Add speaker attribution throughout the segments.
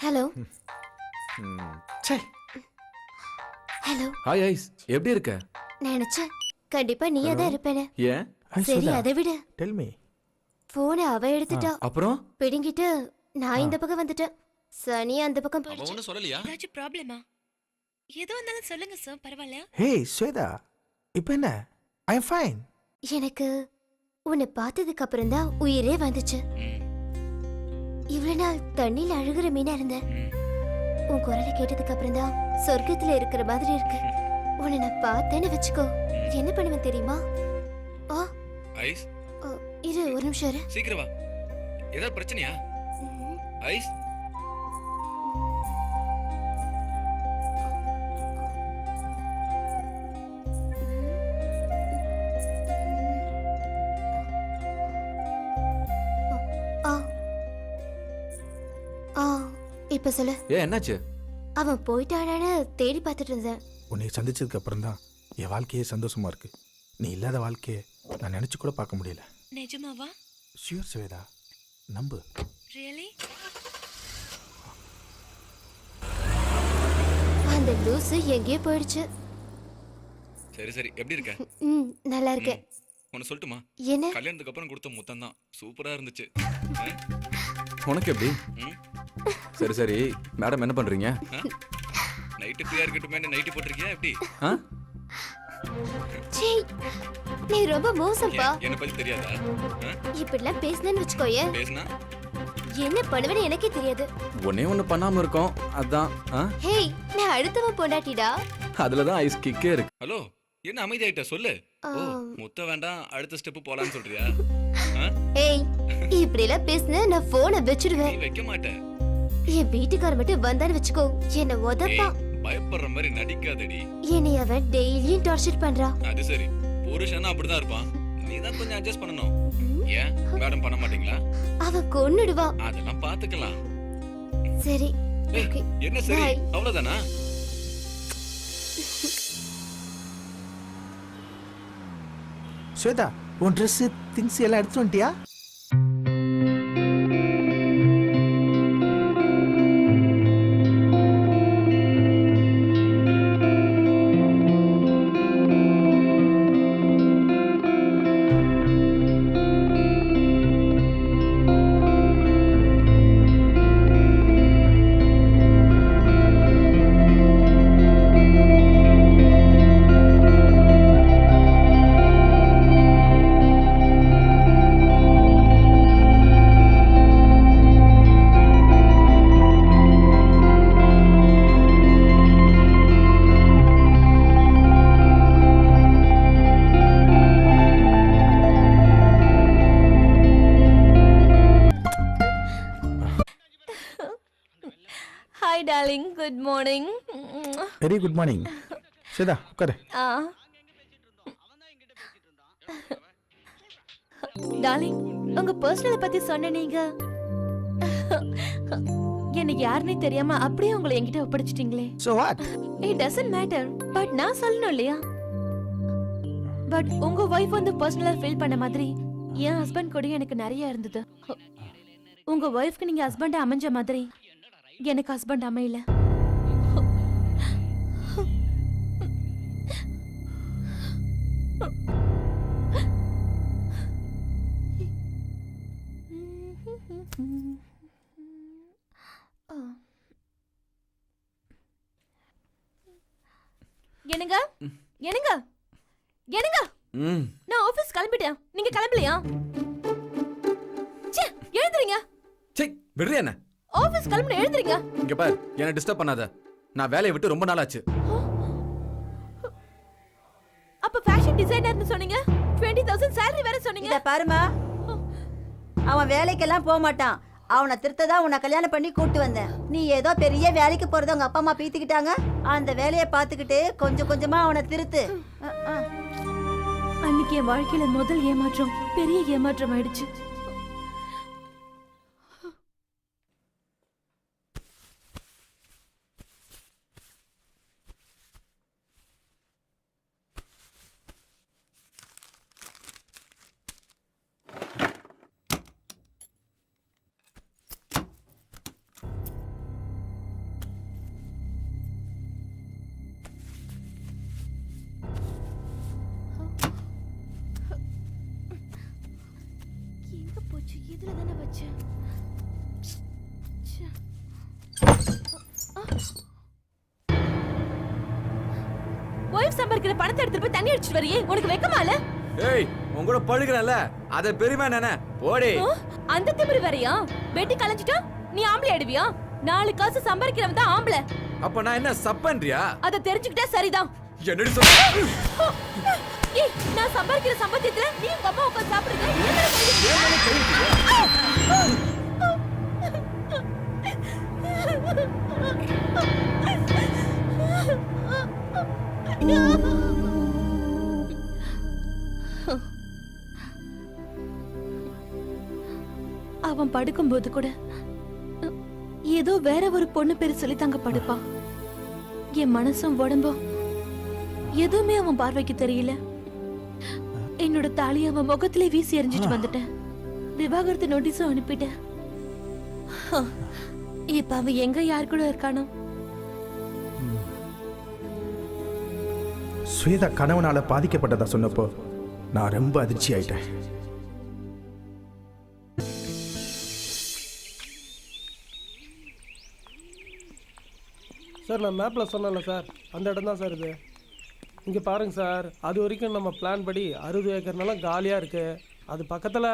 Speaker 1: Hello hello
Speaker 2: hi ice எப்படி இருக்க?
Speaker 1: நினைச்சேன் கண்டிப்பா நீயா தான் இருப்பேன்னு
Speaker 2: ஏன்?
Speaker 1: சரி அதை விட.
Speaker 3: டெல் மீ
Speaker 1: போனை அவ எடுத்துட்டா.
Speaker 2: அப்புறம்?
Speaker 1: பிடுங்கிட்டு நான் இந்த பக்கம் வந்துட்டேன். சனி அந்த பக்கம்
Speaker 4: அவ
Speaker 1: போயிடுச்சு.
Speaker 4: ஒன்றும் சொல்லலையா?
Speaker 5: ஏதாச்சும் ப்ராப்ளமா? எது வந்தாலும் சொல்லுங்க சார் பரவாயில்ல.
Speaker 3: ஹே ஸ்வேதா. இப்போ என்ன? ஐ எம் ஃபைன்
Speaker 1: எனக்கு உன்னை பார்த்ததுக்கு அப்புறம் தான் உயிரே வந்துச்சு. இவ்வளவு நாள் தண்ணியில அழுகுற மீனா இருந்தேன். உன் குரலை கேட்டதுக்கு அப்புறம் தான் சொர்க்கத்துல இருக்கிற மாதிரி இருக்கு. உன்னை நான் பார்த்தேன்னு வச்சுக்கோ. என்ன பண்ணுவேன் தெரியுமா? ஆ?
Speaker 4: ஐஸ்?
Speaker 1: இரு ஒரு நிமிஷம் இரு.
Speaker 4: சீக்கிரம் வா. ஏதாவது பிரச்சனையா? ஐஸ்?
Speaker 1: ஆ. ஆ. இப்ப சொல்லு.
Speaker 2: ஏன் என்னாச்சு?
Speaker 1: அவன் போயிட்டானான்னு தேடி பார்த்துட்டு இருந்தேன்.
Speaker 3: உன்னை சந்திச்சதுக்கு அப்புறம் தான் என் வாழ்க்கையே சந்தோஷமா இருக்கு. நீ இல்லாத வாழ்க்கையை நான் நினச்சி கூட பார்க்க முடியல.
Speaker 5: நிஜமாவா?
Speaker 3: ஷியூர் ஸ்வேதா நம்பு.
Speaker 5: ரியலி
Speaker 1: அந்த லூசு எங்கேயோ போயிடுச்சு.
Speaker 4: சரி சரி. எப்படி இருக்க?
Speaker 1: ம் நல்லா இருக்கேன்
Speaker 4: ஒன்று சொல்லட்டுமா?
Speaker 1: என்ன?
Speaker 4: கல்யாணத்துக்கு அப்புறம் கொடுத்த முத்தம் தான். சூப்பரா இருந்துச்சு.
Speaker 2: உனக்கு எப்படி?
Speaker 4: ம்?
Speaker 2: சரி சரி. மேடம் என்ன பண்றீங்க?
Speaker 4: நைட்டு ஃப்ரீயா இருக்கட்டுமே நைட்டு போட்டிருக்கியா? எப்படி?
Speaker 1: சீ நீ ரொம்ப மோசம்ப்பா.
Speaker 4: என்னை பத்தி தெரியாதா?
Speaker 1: இப்படிலாம் பேசுனேன்னு வச்சுக்கோயேன்
Speaker 4: பேசுனா?
Speaker 1: என்ன பண்ணுவேன்னு எனக்கே தெரியாது.
Speaker 2: ஒன்னே ஒன்று பண்ணாம இருக்கோம். அதான் ஆ?
Speaker 1: ஹேய் நான் அடுத்தவன் பொண்டாட்டிடா.
Speaker 2: அதுல தான் ஐஸ் கிக்கே இருக்கு.
Speaker 4: ஹலோ என்ன அமைதியாயிட்ட? சொல்லு. ஓ. முத்த வேண்டாம் அடுத்த ஸ்டெப் போலான்னு சொல்றியா? ஆ?
Speaker 1: ஏய் இப்படிலாம் பேசுன நான் போனை
Speaker 4: நீ
Speaker 1: வச்சிடுவேன்
Speaker 4: வைக்க மாட்ட.
Speaker 1: என் வீட்டுக்கார மட்டும் வந்தான்னு வச்சுக்கோ. என்ன உதப்பா
Speaker 4: பயப்படுற மாதிரி நடிக்காதடி.
Speaker 1: என்னை அவன் டெய்லியும் டார்ச்சர் பண்றா.
Speaker 4: அது சரி. புருஷனா அப்படிதான் இருப்பான். நீ தான் கொஞ்சம் அட்ஜஸ்ட் பண்ணணும். ஏன்? மேடம் பண்ண மாட்டீங்களா?
Speaker 1: அவன் கொன்னுடுவா.
Speaker 4: அதெல்லாம் பாத்துக்கலாம்.
Speaker 1: சரி.
Speaker 4: என்ன சரி. அவ்வளவுதானா?
Speaker 3: ஸ்வேதா உன் ட்ரெஸ்ஸு திங்ஸ் எல்லாம் எடுத்து வந்துட்டியா?
Speaker 5: Good morning
Speaker 3: very good morning Swetha உட்காரு
Speaker 5: டார்லிங் உங்க பர்சனலை பத்தி சொன்ன நீங்க. எனக்கு யாருன்னே தெரியாம அப்படியே உங்களை என்கிட்ட ஒப்படைச்சிட்டீங்களே.
Speaker 3: So what
Speaker 5: it doesn't matter but நான் சொல்லணும் இல்லையா? பட் உங்க ஒய்ஃப் வந்து பர்சனலா ஃபீல் பண்ண மாதிரி என் ஹஸ்பண்ட் கூட எனக்கு நிறைய இருந்தது. உங்க ஒய்ஃப்க்கு நீங்க ஹஸ்பண்ட் அமைஞ்ச மாதிரி எனக்கு ஹஸ்பண்ட் அமையல. என்னங்க? என்னங்க? என்னங்க?
Speaker 2: ம்.
Speaker 5: நான் ஆபீஸ் கிளம்பிட்டேன். நீங்க கிளம்பலையா? ச்சே எழுந்துறீங்க
Speaker 2: சே விடுறியா என்ன?
Speaker 5: ஆபீஸ் கிளம்பின எழுந்துறீங்க
Speaker 2: இங்க பார் என்ன டிஸ்டர்ப் பண்ணாத. நான் வேலையை விட்டு ரொம்ப நாள் ஆச்சு
Speaker 5: அப்ப ஃபேஷன் டிசைனர்னு சொன்னீங்க? 20000 தௌசண்ட் salary வேற சொன்னீங்க.
Speaker 6: இத பாருமா. அவன் வேலைக்கெல்லாம் போக மாட்டான் அவனை திருத்த தான் உன்னை கல்யாணம் பண்ணி கூட்டு வந்தேன். நீ ஏதோ பெரிய வேலைக்கு போறத உங்க அப்பா அம்மா பீத்திக்கிட்டாங்க. அந்த வேலையை பார்த்துக்கிட்டு கொஞ்சம் கொஞ்சமா அவனை திருத்து.
Speaker 5: அன்னைக்கு என் வாழ்க்கையில முதல் ஏமாற்றம் பெரிய ஏமாற்றம் ஆயிடுச்சு. ஒய்ஃப் சம்பாதிக்கிற பணத்தை எடுத்துட்டு போய் தண்ணி அடிச்சிட்டு வரியே. உனக்கு வெக்கமா இல்ல?
Speaker 2: ஏய் உன் கூட பழுகிறேன்ல. அத பெருமை நானே போடி?
Speaker 5: அந்த திமிரு வேறயா? வெட்டி கலைஞ்சிட்டா நீ ஆம்பளை ஆடுவியா நாலு காசு சம்பாதிக்கிறவன் தான் ஆம்பளை.
Speaker 2: அப்ப நான் என்ன சப்பன்றியா
Speaker 5: அத தெரிஞ்சுக்கிட்டா சரிதான்.
Speaker 2: என்னடி சொல்ற?
Speaker 5: ஏய் நான் சம்பாதிக்கிற சம்பாத்தியத்துல நீ உங்க அம்மா உட்கார்ந்து சாப்பிடுங்க அவன் படுக்கும்போது கூட ஏதோ வேற ஒரு பொண்ணு பேர் சொல்லி தாங்க படுப்பான் என் மனசும் உடம்பும் எதுவுமே அவன் பார்வைக்கு தெரியல. என்னோட தாலி அவன் முகத்திலே வீசி எறிஞ்சிட்டு வந்துட்டேன். விவாகரத்து நோட்டீஸும் அனுப்பிட்டேன். இப்ப அவன் எங்க யார் கூட இருக்கானோ?
Speaker 3: ஸ்வேதா கணவனால பாதிக்கப்பட்டதா சொன்னப்போ நான் ரொம்ப அதிர்ச்சி ஆயிட்டேன்.
Speaker 7: சார் நான் மேப்பில் சொன்னேன்ல சார். அந்த இடம் தான் சார் இது. இங்கே பாருங்க சார். அது வரைக்கும் நம்ம பிளான் படி அறுபது ஏக்கர் நிலம் காலியாக இருக்குது அது பக்கத்தில்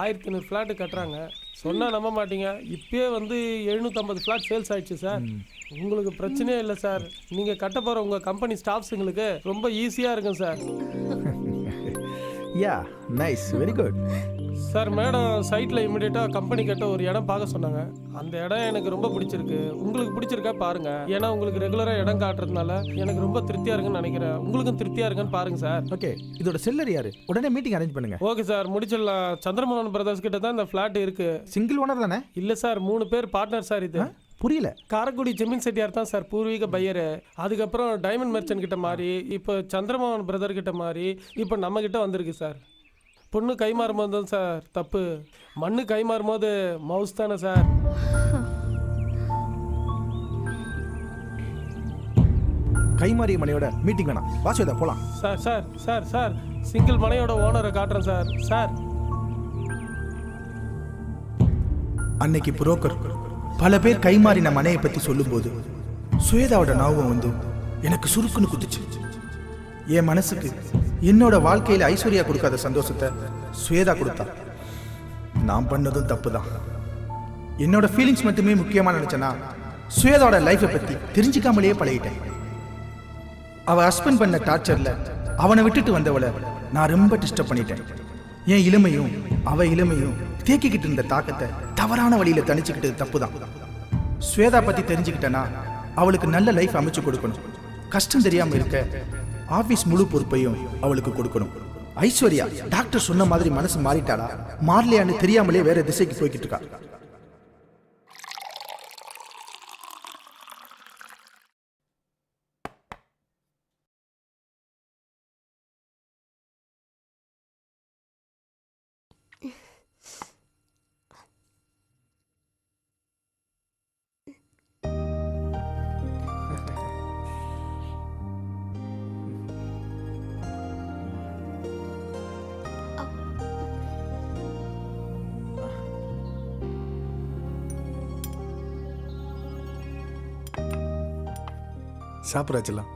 Speaker 7: ஆயிரத்தி ஐநூறு ஃப்ளாட்டு கட்டுறாங்க. சொன்னால் நம்ப மாட்டீங்க. இப்பயே வந்து எழுநூற்றம்பது ஃப்ளாட் சேல்ஸ் ஆயிடுச்சு சார் உங்களுக்கு பிரச்சனையே இல்லை சார் நீங்கள் கட்ட போகிற உங்கள் கம்பெனி ஸ்டாஃப்ஸுங்களுக்கு ரொம்ப ஈஸியாக இருக்கும் sir
Speaker 3: yeah nice very good
Speaker 7: sir madam சைட்டில் இமிடியேட்டாக கம்பெனி கட்ட ஒரு இடம் பார்க்க சொன்னாங்க. அந்த இடம் எனக்கு ரொம்ப பிடிச்சிருக்கு. உங்களுக்கு பிடிச்சிருக்கா பாருங்க. ஏன்னா உங்களுக்கு ரெகுலராக இடம் காட்டுறதுனால எனக்கு ரொம்ப திருப்தியாக இருக்குன்னு நினைக்கிறேன். உங்களுக்கும் திருப்தியாக இருக்குன்னு பாருங்க சார்.
Speaker 3: ஓகே இதோட செல்லர் யாரு? உடனே மீட்டிங் அரேஞ்ச் பண்ணுங்க.
Speaker 7: Okay sir. முடிச்சிடலாம். சந்திரமோகன் பிரதர்ஸ் கிட்ட தான் இந்த ஃப்ளாட் இருக்கு.
Speaker 3: சிங்கிள் ஓனர் தானே?
Speaker 7: இல்லை சார். மூணு பேர் பார்ட்னர் சார் இது.
Speaker 3: புரியல.
Speaker 7: காரக்குடி ஜெமீன் செட்டியார் தான் சார் பூர்வீக பையரு அதுக்கப்புறம் டைமண்ட் மெர்ச்சன்ட் கிட்ட மாறி இப்போ சந்திரமோகன் பிரதர் கிட்ட மாறி இப்போ நம்ம கிட்ட வந்திருக்கு சார். பொண்ணு கை மாறும்போது தான் சார் தப்பு. மண்ணு கை மாறும்போது மவுஸ் தானே சார்.
Speaker 3: கைமாறிய மனையோட மீட்டிங் வேணாம். வா ஸ்வேதா போலாம்.
Speaker 7: Sir sir sir sir. Single மனையோட ஓனரை காட்டுறேன் சார். சார்.
Speaker 3: அன்னைக்கு புரோக்கர் பல பேர் கைமாறின மனையை பத்தி சொல்லும்போது சுவேதாவோட ஞாபகம் வந்து எனக்கு சுருக்குன்னு குத்துச்சு. என் மனசுக்கு என்னோட வாழ்க்கையில ஐஸ்வர்யா கொடுக்காத சந்தோஷத்தை சுவேதா கொடுத்தா. நான் பண்ணதும் தப்பு தான் என்னோட ஃபீலிங்ஸ் மட்டுமே முக்கியமாக நினச்சேன்னா சுவேதாவோட லைஃப்பை பத்தி தெரிஞ்சுக்காமலேயே பழகிட்டேன். அவள் ஹஸ்பண்ட் பண்ண டார்ச்சர்ல அவனை விட்டுட்டு வந்தவளை நான் ரொம்ப டிஸ்டர்ப் பண்ணிட்டேன். என் இளமையும் அவ இளமையும் தேக்கிக்கிட்டு இருந்த தாக்கத்தை தவறான வழியில தணிச்சுக்கிட்டது தப்புதான். ஸ்வேதா பத்தி தெரிஞ்சுக்கிட்டேன்னா அவளுக்கு நல்ல லைஃப் அமைச்சு கொடுக்கணும். கஷ்டம் தெரியாமல் இருக்க ஆபீஸ் முழு பொறுப்பையும் அவளுக்கு கொடுக்கணும். ஐஸ்வர்யா டாக்டர் சொன்ன மாதிரி மனசு மாறிட்டாளா? மாறலையான்னு தெரியாமலே வேற திசைக்கு போய்கிட்டு இருக்கா. சாப்பிடாச்சலாம்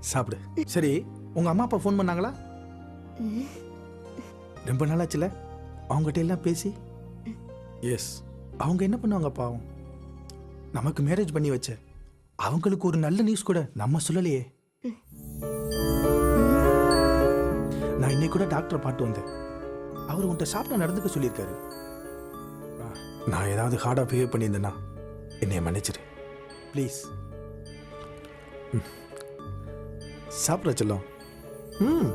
Speaker 3: சாப்பிடு. சரி உங்க அம்மா அப்பா ஃபோன் பண்ணாங்களா? ரொம்ப நாளாச்சுல. அவங்ககிட்ட எல்லாம் பேசி. எஸ் அவங்க என்ன பண்ணுவாங்க பாவம்? நமக்கு மேரேஜ் பண்ணி வச்ச. அவங்களுக்கு ஒரு நல்ல நியூஸ் கூட நம்ம சொல்லலையே. நான் இன்னைக்கு கூட டாக்டரை பாட்டு வந்தேன். அவர் உன்கிட்ட சாப்பிட நடந்துக்க சொல்லியிருக்காரு. நான் ஏதாவது ஹார்டாக பிஹேவ் பண்ணியிருந்தேன்னா என்னை மன்னிச்சிரு. ப்ளீஸ் சாப்பிட செல்லம். ம்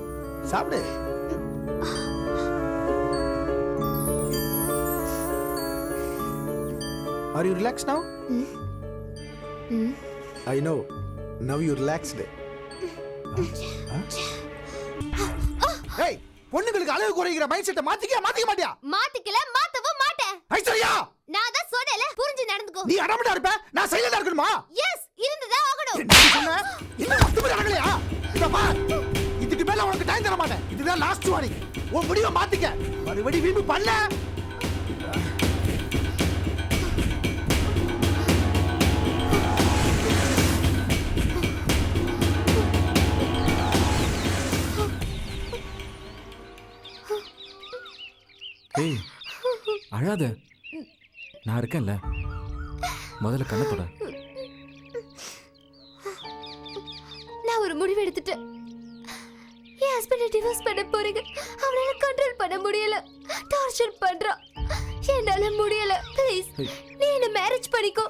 Speaker 3: சாப்பிடு. Are you relax now I know now you relaxed ஏய் பொண்ணுங்களுக்கு அளவு குறைகிற மைண்ட் செட்டை மாத்திக்க மாத்திக்க மாட்டியா?
Speaker 1: மாத்திக்கல மாத்தவும் மாட்டேன்.
Speaker 3: ஐஸ்வர்யா!
Speaker 1: நான் தான் சொன்னேல புரிஞ்சு நடந்துக்கோ.
Speaker 3: நீ அடமடா இருப்ப நான் சைலண்டா இருக்கணுமா? சொன்ன? இன்னும் பத்து பேர் அடங்கலையா இத பார். இதுக்கு மேல உனக்கு டைம் தர மாட்டேன். இதுதான் லாஸ்ட் வார்னிங் உன் முடிவை மாத்திக்க. மறுபடி வீம்பு
Speaker 2: ஏய் அழாத. நான் இருக்கேன்ல. முதல்ல கண்ணை
Speaker 1: எடுத்துட்டேன் என் ஹஸ்பண்டை டிவோர்ஸ் பண்ண போறீங்க. அவனால கண்ட்ரோல் பண்ண முடியல. டார்ச்சர் பண்றான் என்னால முடியல. ப்ளீஸ் நீ என்ன மேரேஜ் பண்ணிக்கோ.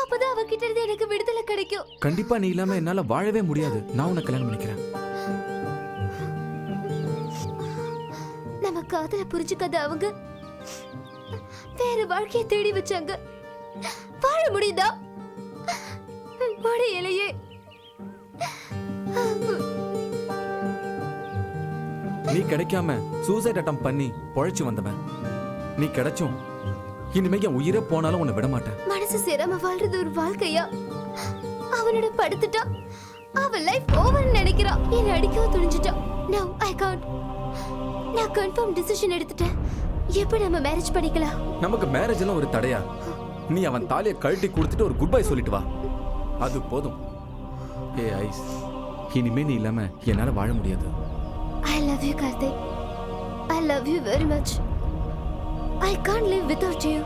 Speaker 1: அப்பதான் அவகிட்ட இருந்து எனக்கு விடுதலை கிடைக்கும்.
Speaker 2: கண்டிப்பா நீ இல்லாம என்னால வாழவே முடியாது. நான் உன்னை கல்யாணம் பண்ணிக்கிறேன்.
Speaker 1: நம்ம காதல புரிஞ்சுக்காத அவங்க வேற வாழ்க்கையை தேடி வச்சாங்க. வாழ முடியுதா? முடியலையே.
Speaker 2: நீ கிடைக்காம சூசைட் அட்டம் பண்ணி பொழைச்சு வந்தவன். நீ கிடைச்சும் இனிமே என் உயிரே போனாலும் உன்னை விட மாட்டேன்.
Speaker 1: மனசு சேராம வாழ்றது ஒரு வாழ்க்கையா? அவனோட படுத்துட்டா? அவன் லைஃப் ஓவர் நினைக்கிறான் என்னை அடிக்கவும் துணிஞ்சிட்டான் நோ ஐ காண்ட் நான் கன்ஃபார்ம் டிசிஷன் எடுத்துட்டேன். எப்ப நம்ம மேரேஜ் பண்ணிக்கலாம்?
Speaker 2: நமக்கு மேரேஜ் எல்லாம் ஒரு தடையா? நீ அவன் தாலியை கழட்டி கொடுத்துட்டு ஒரு குட் பை சொல்லிட்டு வா. அது போதும். ஏ ஐஸ். இனிமே நீ இல்லாம என்னால வாழ முடியாது.
Speaker 1: I love you Karthik I love you very much I can't live without you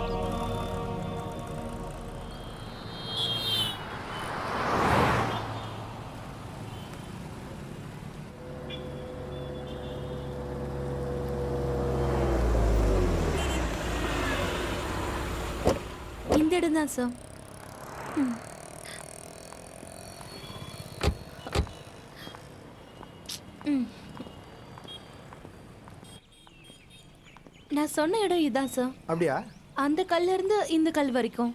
Speaker 5: இந்த இடம் தான் சார் நான் சொன்ன இடம் இதுதான் சார்
Speaker 3: அப்படியா?
Speaker 5: அந்த கல்ல இருந்து இந்த கல் வரைக்கும்.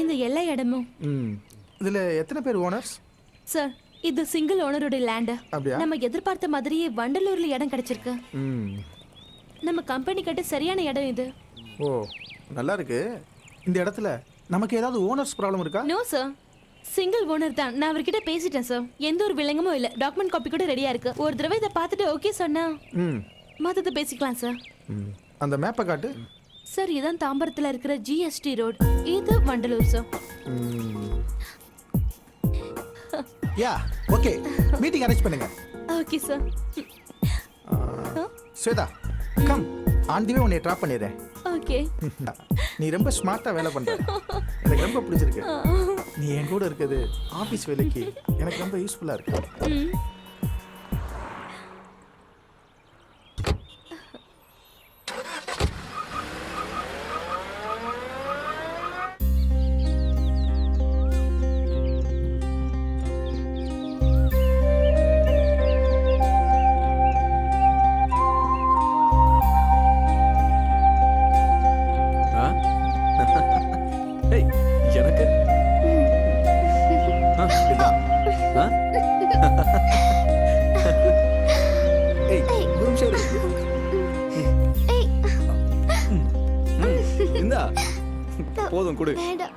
Speaker 5: இந்த எல்லா இடமும்.
Speaker 3: ம். இதில் எத்தனை பேர் ஓனர்ஸ்
Speaker 5: சார் இது சிங்கிள் ஓனரோட லேண்டு
Speaker 3: அப்படியா?
Speaker 5: நம்ம எதிர்பார்த்த மாதிரியே வண்டலூர்ல இடம் கிடைச்சிருக்கு.
Speaker 3: ம்.
Speaker 5: நம்ம கம்பெனி கட்ட சரியான இடம் இது.
Speaker 3: ஓ நல்லா இருக்கு. இந்த இடத்துல நமக்கு ஏதாவது ஓனர்ஸ் ப்ராப்ளம் இருக்கா?
Speaker 5: நோ சார் சிங்கிள் ஓனர் தான். நான் அவர்கிட்ட பேசிட்டேன் சார் எந்த ஒரு விலங்கமும் இல்ல. டாக்குமெண்ட் காப்பி கூட ரெடியா இருக்கு. ஒரு தடவை இதை பார்த்துட்டு ஓகே சொன்னா
Speaker 3: ம்.
Speaker 5: மொத்தத்தை பேசிக்கலாம் சார்
Speaker 3: ம். அந்த மேப்பை காட்டு.
Speaker 5: சார் இதான் தாம்பரத்துல இருக்கிற ஜிஎஸ்டி ரோட் இது Vandalur sir
Speaker 3: yeah okay meeting arrange பண்ணுங்க.
Speaker 5: Okay sir
Speaker 3: Swetha come anyway உன்னை ட்ராப் பண்ணிடுறேன்.
Speaker 5: ஓகே
Speaker 3: நீ ரொம்ப ஸ்மார்ட்டா வேலை பண்ற. எனக்கு ரொம்ப பிடிச்சிருக்கு. நீ என் கூட இருக்கிறது ஆபீஸ் வேலைக்கு எனக்கு ரொம்ப யூஸ்ஃபுல்லா இருக்கு.
Speaker 2: இந்தா போதும் கொடு.
Speaker 1: வேண்டாம்.